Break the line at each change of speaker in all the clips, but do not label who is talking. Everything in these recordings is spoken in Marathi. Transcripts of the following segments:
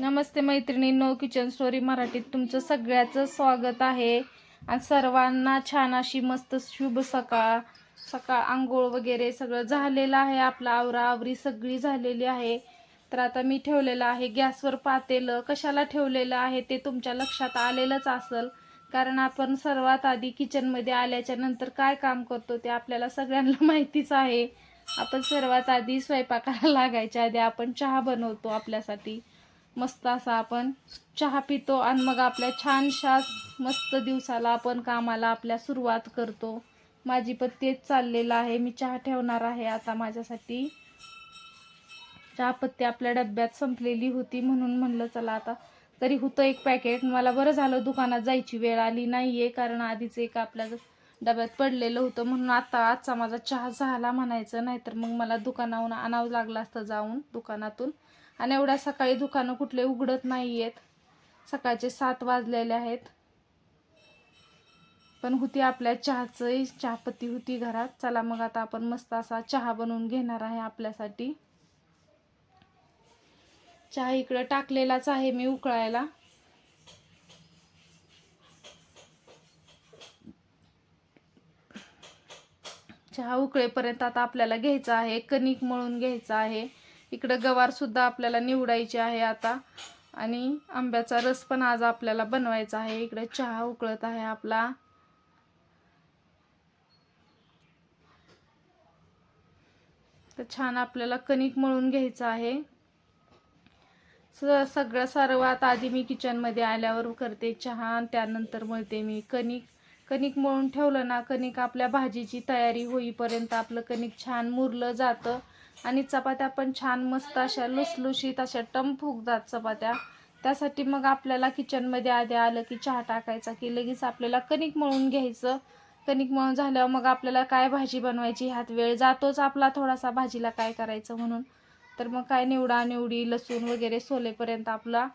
नमस्ते मैत्रिणींनो किचन स्टोरी मराठीत तुमचं सगळ्याचं स्वागत आहे. आणि सर्वांना छान अशी मस्त शुभ सकाळ सकाळ आंघोळ वगैरे सगळं झालेलं आहे. आपला आवरा आवरी सगळी झालेली आहे. तर आता मी ठेवलेलं आहे गॅसवर पातेलं. कशाला ठेवलेलं आहे ते तुमच्या लक्षात आलेलंच असेल. कारण आपण सर्वात आधी किचनमध्ये आल्याच्यानंतर काय काम करतो ते आपल्याला सगळ्यांना माहितीच आहे. आपण सर्वात आधी स्वयंपाकाला लागायच्या आधी आपण चहा बनवतो आपल्यासाठी. मस्त असा आपण चहा पितो आणि मग आपल्या छानशा मस्त दिवसाला आपण कामाला आपल्या सुरुवात करतो. माझी पण तेच चाललेलं आहे. मी चहा ठेवणार आहे आता माझ्यासाठी. चहापत्ती आपल्या डब्यात संपलेली होती म्हणून म्हणलं चला आता तरी होतं एक पॅकेट मला बरं झालं दुकानात जायची वेळ आली नाही आहे कारण आधीच एक आपल्या डब्यात पडलेलं होतं म्हणून आता आजचा माझा चहा झाला म्हणायचं. नाहीतर मग मला दुकानाहून आणावं लागलं असतं जाऊन दुकानातून. आणि एवढ्या सकाळी दुकानं कुठले उघडत नाही आहेत सकाळचे सात वाजलेले आहेत. पण होती आपल्या चहाचंही चहापत्ती होती घरात. चला मग आता आपण मस्त असा चहा बनवून घेणार आहे आपल्यासाठी. चहा इकडं टाकलेलाच आहे मी उकळायला. चहा उकळेपर्यंत आता आपल्याला घ्यायचा आहे कणिक मळून घ्यायचा आहे. इकडं गवार सुद्धा आपल्याला निवडायची आहे आता. आणि आंब्याचा रस पण आज आपल्याला बनवायचा आहे. इकडे चहा उकळत आहे आपला. तर छान आपल्याला कणिक मळून घ्यायचं आहे. सगळं सर्वात आधी मी किचनमध्ये आल्यावर करते चहा आणि त्यानंतर मळते मी कणिक. कणिक मळून ठेवलं ना कणिक आपल्या भाजीची तयारी होईपर्यंत आपलं कणिक छान मुरलं जातं. आणि चपात्या पण छान मस्त अशा लुसलुशीत अशा टम फुगतात चपात्या. त्यासाठी मग आपल्याला किचनमध्ये आधी आलं की चहा टाकायचा की लगेच आपल्याला कणिक मळून घ्यायचं. कणिक मळून झाल्यावर मग आपल्याला काय भाजी बनवायची ह्यात वेळ जातोच आपला थोडासा भाजीला काय करायचं म्हणून. तर मग काय निवडा निवडी लसूण वगैरे सोलेपर्यंत आपला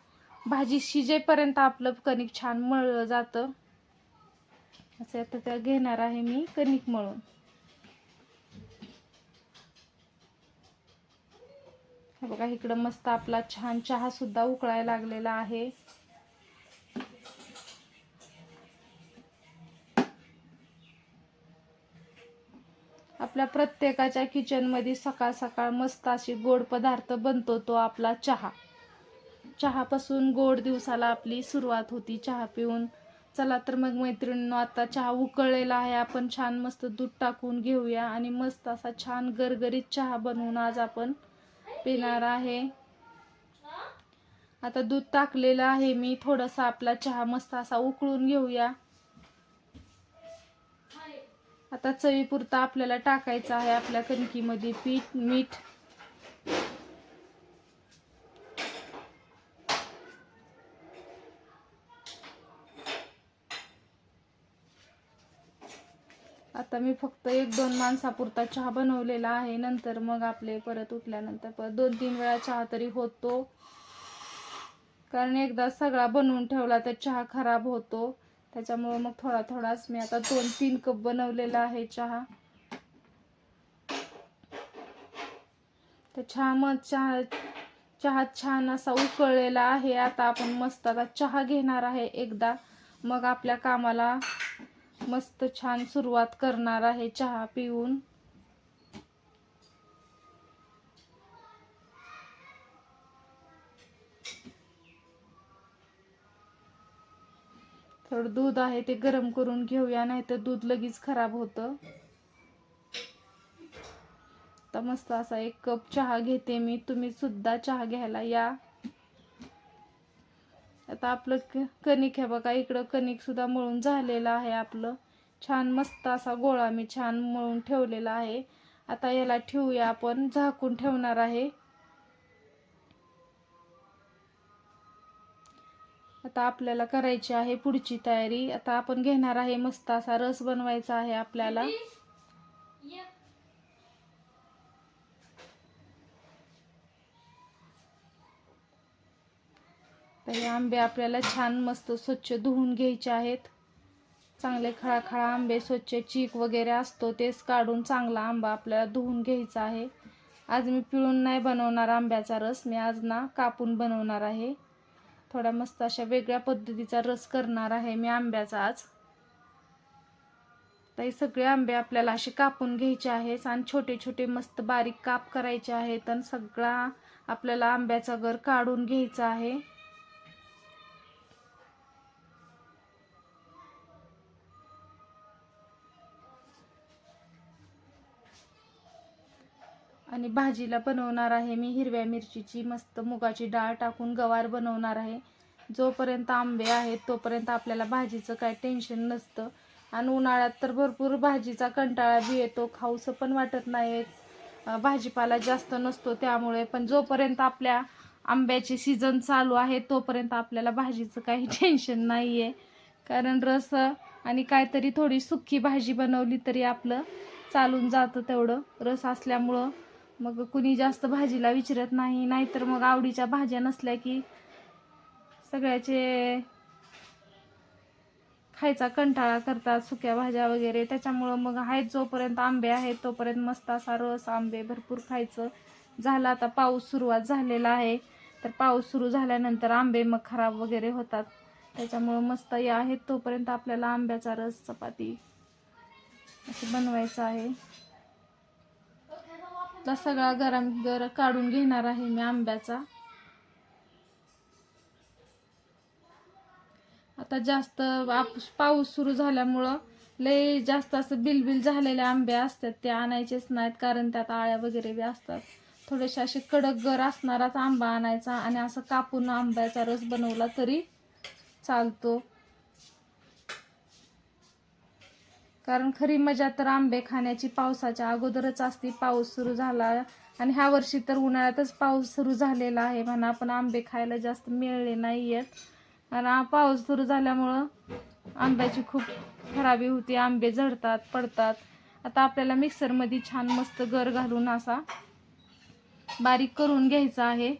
भाजी शिजेपर्यंत आपलं कणिक छान मळलं जातं. असं आता त्या घेणार आहे मी कणिक मळून. बघा इकडं मस्त आपला छान चहा सुद्धा उकळायला लागलेला आहे. आपल्या प्रत्येकाच्या किचनमध्ये सकाळ सकाळ मस्त अशी गोड पदार्थ बनतो तो आपला चहा. चहापासून गोड दिवसाला आपली सुरुवात होती चहा पिऊन. चला तर मग मैत्रिणींनो आता चहा उकळलेला आहे. आपण छान मस्त दूध टाकून घेऊया आणि मस्त असा छान गरगरीत चहा बनवून आज आपण पिणार आहे. आता दूध टाकलेलं आहे. मी थोडासा आपला चहा मस्त असा उकळून घेऊया. आता चवीपुरता आपल्याला टाकायचं आहे आपल्या कणकीमध्ये पीठ मीठ. आता मी फक्त एक दोन माणसापुरता चहा बनवलेला आहे. नंतर मग आपले परत उठल्यानंतर परत दोन तीन वेळा चहा तरी होतो. कारण एकदा सगळा बनवून ठेवला तर चहा खराब होतो. त्याच्यामुळं मग थोडा थोडाच मी आता दोन तीन कप बनवलेला आहे चहा. तर चहा मग चहा चहा छान असा उकळलेला आहे. आता आपण मस्त आता चहा घेणार आहे एकदा. मग आपल्या कामाला मस्त छान सुरुवात करणार आहे चहा पिऊन. थोडं दूध आहे ते गरम करून घेऊया नाही तर दूध लगेच खराब होतं. तर मस्त असा एक कप चहा घेते मी. तुम्ही सुद्धा चहा घ्यायला या. आता आपलं क कणिक आहे बघा इकडं कणिक सुद्धा मळून झालेलं आहे आपलं. छान मस्त असा गोळा मी छान मळून ठेवलेला आहे. आता याला ठेवूया आपण झाकून ठेवणार आहे. आता आपल्याला करायची आहे पुढची तयारी. आता आपण घेणार आहे मस्त असा रस बनवायचा आहे आपल्याला. तर हे आंबे आपल्याला छान मस्त स्वच्छ धुवून घ्यायचे आहेत. चांगले खळाखळा आंबे स्वच्छ चीक वगैरे असतो तेच काढून चांगला आंबा आपल्याला धुवून घ्यायचा आहे. आज मी पिळून नाही बनवणार आंब्याचा रस मी आज ना कापून बनवणार आहे. थोड्या मस्त अशा वेगळ्या पद्धतीचा रस करणार आहे मी आंब्याचा आज. तर हे सगळे आंबे आपल्याला असे कापून घ्यायचे आहेत आणि छोटे छोटे मस्त बारीक काप करायचे आहेत आणि सगळा आपल्याला आंब्याचा गर काढून घ्यायचा आहे. आणि भाजीला बनवणार आहे. मी हिरव्या मिरचीची मस्त मुगाची डाळ टाकून गवार बनवणार आहे. जोपर्यंत आंबे आहेत तोपर्यंत आपल्याला भाजीचं काय टेन्शन नसतं. आणि उन्हाळ्यात तर भरपूर भाजीचा कंटाळा बी येतो. खाऊसं पण वाटत नाही भाजीपाला जास्त नसतो त्यामुळे. पण जोपर्यंत आपल्या आंब्याची सीझन चालू आहे तोपर्यंत आपल्याला भाजीचं काही टेन्शन नाही आहे कारण रस आणि काहीतरी थोडी सुक्की भाजी बनवली तरी आपलं चालून जातं तेवढं. रस असल्यामुळं मग कुणी जास्त भाजीला विचारत नाही नाहीतर मग आवडीच्या भाज्या नसल्या की सगळ्याचे खायचा कंटाळा करतात सुक्या भाज्या वगैरे. त्याच्यामुळं मग आहेत जोपर्यंत आंबे आहेत तोपर्यंत मस्त असा रस आंबे भरपूर खायचं. झाला आता पाऊस सुरुवात झालेला आहे. तर पाऊस सुरू झाल्यानंतर आंबे मग खराब वगैरे होतात. त्याच्यामुळं मस्त या आहेत तोपर्यंत आपल्याला आंब्याचा रस चपाती असं बनवायचं आहे. आता सगळा गरम गर काढून घेणार आहे मी आंब्याचा. आता जास्त आप- पाऊस सुरू झाल्यामुळं लय जास्त असं बिलबिल झालेले आंबे असतात ते आणायचेच नाहीत कारण त्यात आळ्या वगैरे बी असतात. थोडेसे असे कडक गर असणाराच आंबा आणायचा आणि असं कापून आंब्याचा रस बनवला तरी चालतो. कारण खरी मजा तर आंबे खाण्याची पावसाच्या अगोदरच असते पाऊस सुरू झाला. आणि ह्या वर्षी तर उन्हाळ्यातच पाऊस सुरू झालेला आहे म्हणा आपण आंबे खायला जास्त मिळले नाही आहेत आणि पाऊस सुरू झाल्यामुळं आंब्याची खूप खराबी होती. आंबे झडतात पडतात. आता आपल्याला मिक्सरमध्ये छान मस्त गर घालून असा बारीक करून घ्यायचा आहे.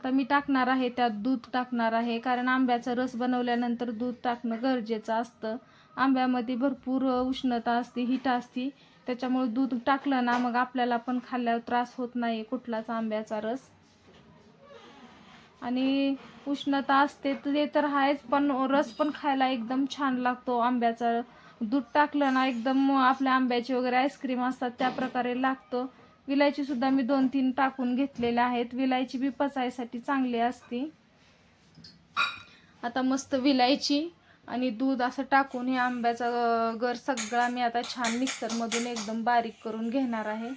आता मी टाकणार आहे त्यात दूध टाकणार आहे. कारण आंब्याचा रस बनवल्यानंतर दूध टाकणं गरजेचं असतं. आंब्यामध्ये भरपूर उष्णता असते हीट असते. त्याच्यामुळे दूध टाकलं ना मग आपल्याला पण खाल्ल्यावर त्रास होत नाही कुठलाच आंब्याचा रस. आणि उष्णता असते तर ते तर आहेच पण रस पण खायला एकदम छान लागतो. आंब्याचा दूध टाकलं ना एकदम आपल्या आंब्याचे वगैरे आईस्क्रीम असतात त्या प्रकारे लागतो. विलायची सुद्धा मी दोन तीन टाकून घेतलेल्या आहेत. विलायची बी पचायसाठी चांगली असते. आता मस्त विलायची आणि दूध असं टाकून हे आंब्याचा गर सगळा मी आता छान मिक्सरमधून एकदम बारीक करून घेणार आहे.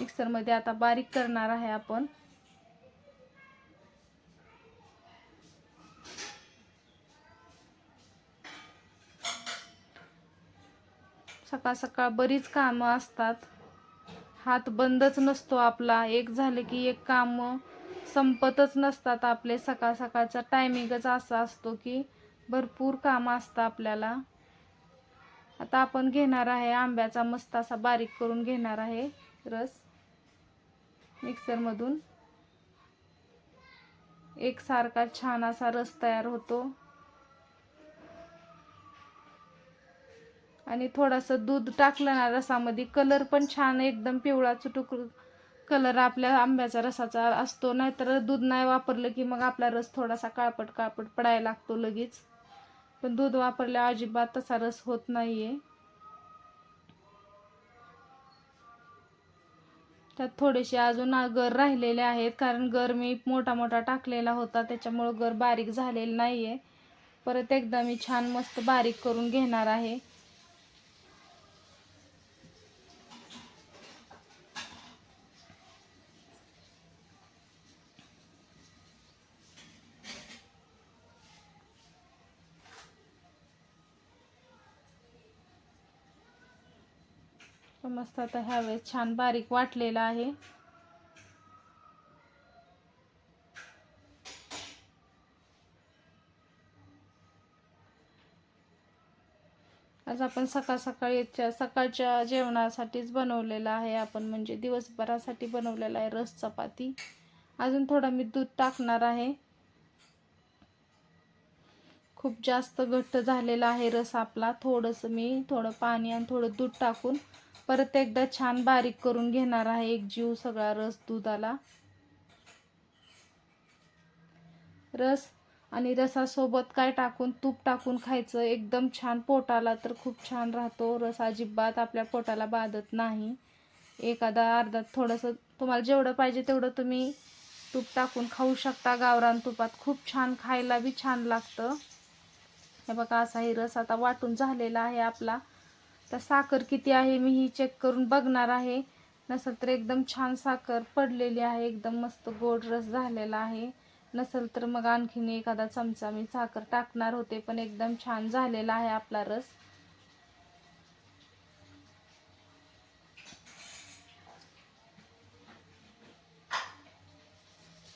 मिक्सरमध्ये आता बारीक करणार आहे आपण. सकाळ सकाळ बरीच कामं असतात. हात बंदच नसतो आपला. एक झालं की एक काम संपतच नसतात आपले. सकाळ सकाळचा टायमिंगच असा असतो की भरपूर कामं असतं आपल्याला. आता आपण घेणार आहे आंब्याचा मस्त असा बारीक करून घेणार आहे रस. मिक्सरमधून. एकसारखा छान असा रस तयार होतो. आणि थोडंसं दूध टाकलं ना रसामध्ये कलर पण छान एकदम पिवळा चुटुक कलर आपल्या आंब्याचा रसाचा असतो. नाहीतर दूध नाही वापरलं की मग आपला रस थोडासा काळपट काळपट पडायला लागतो लगेच. पण दूध वापरल्या अजिबात तसा रस होत नाहीये. त्यात थोडेसे अजून गर राहिलेले आहेत कारण गर मी मोठा मोठा टाकलेला होता त्याच्यामुळं गर बारीक झालेला नाहीये. परत एकदा मी छान मस्त बारीक करून घेणार आहे. मस्त आता ह्यावेळेस छान बारीक वाटलेला आहे. आज आपण सकाळ सकाळीच्या सकाळच्या जेवणासाठीच बनवलेला आहे. आपण म्हणजे दिवसभरासाठी बनवलेला आहे रस चपाती. अजून थोडा मी दूध टाकणार आहे. खूप जास्त घट्ट झालेला आहे रस आपला. थोडंसं मी थोडं पाणी आणि थोडं दूध टाकून परत एकदा छान बारीक करून घेणार आहे. एक जीव सगळा रस दुधाला. रस आणि रसासोबत काय टाकून तूप टाकून खायचं एकदम छान पोटाला तर खूप छान राहतो. रस अजिबात आपल्या पोटाला बाधत नाही. एखादा अर्धा थोडंसं तुम्हाला जेवढं पाहिजे तेवढं तुम्ही तूप टाकून खाऊ शकता. गावरान तुपात खूप छान खायला बी छान लागतं. हे बघा असाही रस आता वाटून झालेला आहे आपला. तर साखर किती आहे मी ही चेक करून बघणार आहे. नसेल तर एकदम छान साखर पडलेली आहे एकदम मस्त गोड रस झालेला आहे. नसेल तर मग आणखीन एखादा चमचा मी साखर टाकणार होते पण एकदम छान झालेला आहे आपला रस.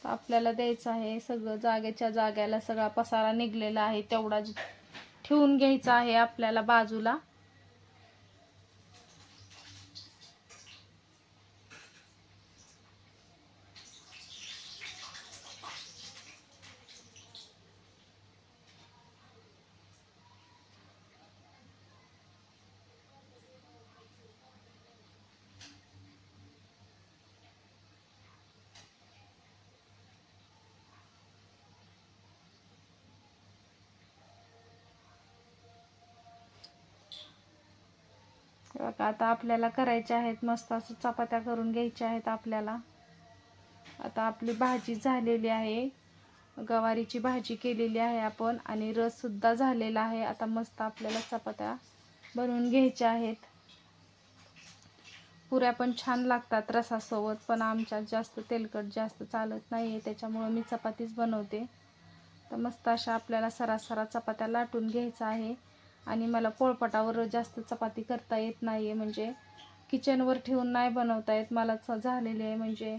आपल्याला द्यायचं आहे सगळं जागेच्या जाग्याला सगळा पसारा निघलेला आहे तेवढा ठेवून घ्यायचा आहे आपल्याला बाजूला. बघा आता आपल्याला करायच्या आहेत मस्त असं चपात्या करून घ्यायच्या आहेत आपल्याला. आता आपली भाजी झालेली आहे. गवारीची भाजी केलेली आहे आपण आणि रससुद्धा झालेला आहे. आता मस्त आपल्याला चपात्या बनवून घ्यायच्या आहेत. पुऱ्या पण छान लागतात रसासोबत पण आमच्यात जास्त तेलकट जास्त चालत नाही आहे त्याच्यामुळं मी चपातीच बनवते. तर मस्त अशा आपल्याला सरासरा चपात्या लाटून घ्यायचा आहे. आणि मला पोळपाटावर जास्त चपाती करता येत नाही आहे म्हणजे किचनवर ठेवून नाही बनवता येत. मला च- झालेली आहे. म्हणजे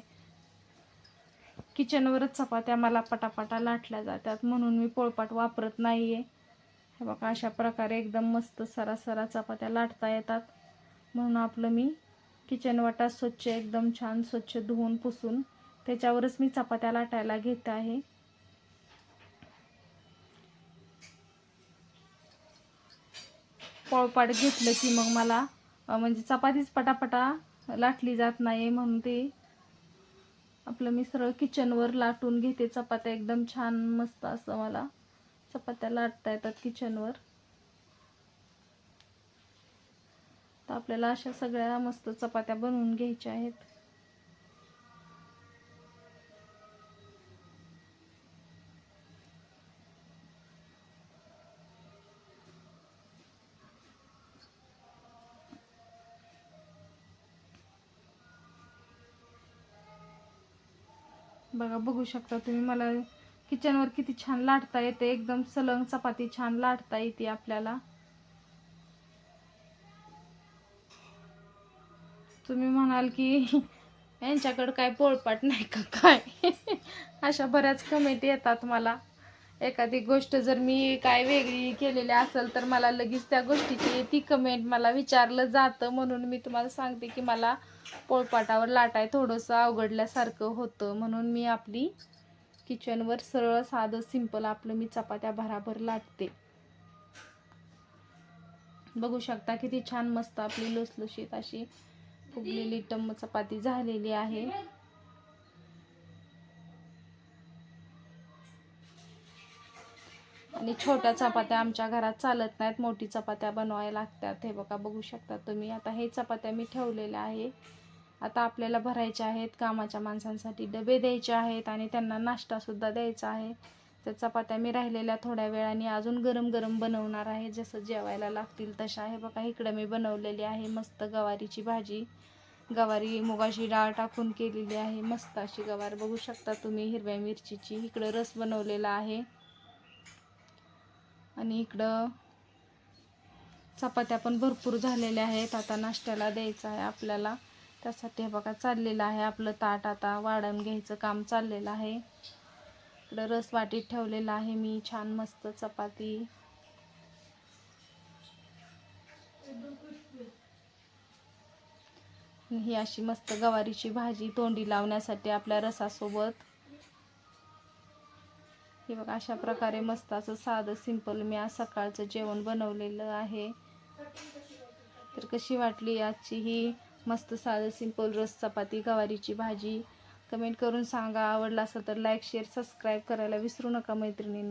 किचनवरच चपात्या मला पटापटा लाटल्या जातात. म्हणून मी पोळपाट वापरत नाही आहे हे बघा अशा प्रकारे एकदम मस्त सरासरा चपात्या लाटता येतात. म्हणून आपलं मी किचन वाटा स्वच्छ एकदम छान स्वच्छ धुवून पुसून त्याच्यावरच मी चपात्या लाटायला घेत आहे. पोळपाट घेतलं की मग मला म्हणजे चपातीच पटापटा लाटली जात नाही म्हणून ते आपलं मी सरळ किचनवर लाटून घेते. चपात्या एकदम छान मस्त असं मला चपात्या लाटता येतात किचनवर तर आपल्याला अशा सगळ्या मस्त चपात्या बनवून घ्यायच्या आहेत. बघा बघू शकता तुम्ही मला. किचनवर किती छान लाटता येते. एकदम सलंग चपाती छान लाटता येते आपल्याला. तुम्ही म्हणाल की यांच्याकडं काय पोळपाट नाही का काय? अशा बऱ्याच कमेंट येतात मला. एखादी गोष्ट जर मी काय वेगळी केलेली असेल तर मला लगेच त्या गोष्टीची ती कमेंट मला विचारलं जातं. म्हणून मी तुम्हाला सांगते की मला पोळपाटावर लाटाय थोडंसं अवघडल्यासारखं होतं. म्हणून मी आपली किचनवर सरळ साधं सिंपल आपलं मी चपात्या भराभर लाटते. बघू शकता किती छान मस्त आपली लुसलुशीत अशी फुगलेली टम्म चपाती झालेली आहे. आणि छोट्या चपात्या आमच्या घरात चालत नाहीत मोठी चपात्या बनवायला लागतात. हे बघा बघू शकता तुम्ही. आता हे चपात्या मी ठेवलेल्या आहे. आता आपल्याला भरायच्या आहेत कामाच्या माणसांसाठी डबे द्यायचे आहेत आणि त्यांना नाश्तासुद्धा द्यायचा आहे. तर चपात्या मी राहिलेल्या थोड्या वेळाने अजून गरम गरम बनवणार आहे. जसं जेवायला लागतील तशा. आहे बघा इकडं मी बनवलेली आहे मस्त गवारीची भाजी. गवारी मुगाची डाळ टाकून केलेली आहे. मस्त अशी गवार. बघू शकता तुम्ही हिरव्या मिरचीची. इकडं रस बनवलेला आहे. आणि इकडं चपात्या पण भरपूर झालेल्या आहेत. आता नाश्त्याला द्यायचं आहे आपल्याला. त्यासाठी हे बघा चाललेलं आहे आपलं ताट. आता वाढवून घ्यायचं काम चाललेलं आहे. इकडं रस वाटीत ठेवलेला आहे मी छान मस्त चपाती. ही अशी मस्त गवारीची भाजी तोंडी लावण्यासाठी आपल्या रसासोबत. हे बघा अशा प्रकारे मस्त असं साधं सिंपल मी आज सकाळचं जेवण बनवलेलं आहे. तर कशी वाटली आजची ही मस्त साधं सिंपल रस चपाती गवारीची भाजी? कमेंट करून सांगा. आवडला असेल तर लाईक शेअर सबस्क्राईब करायला विसरू नका मैत्रिणींनी.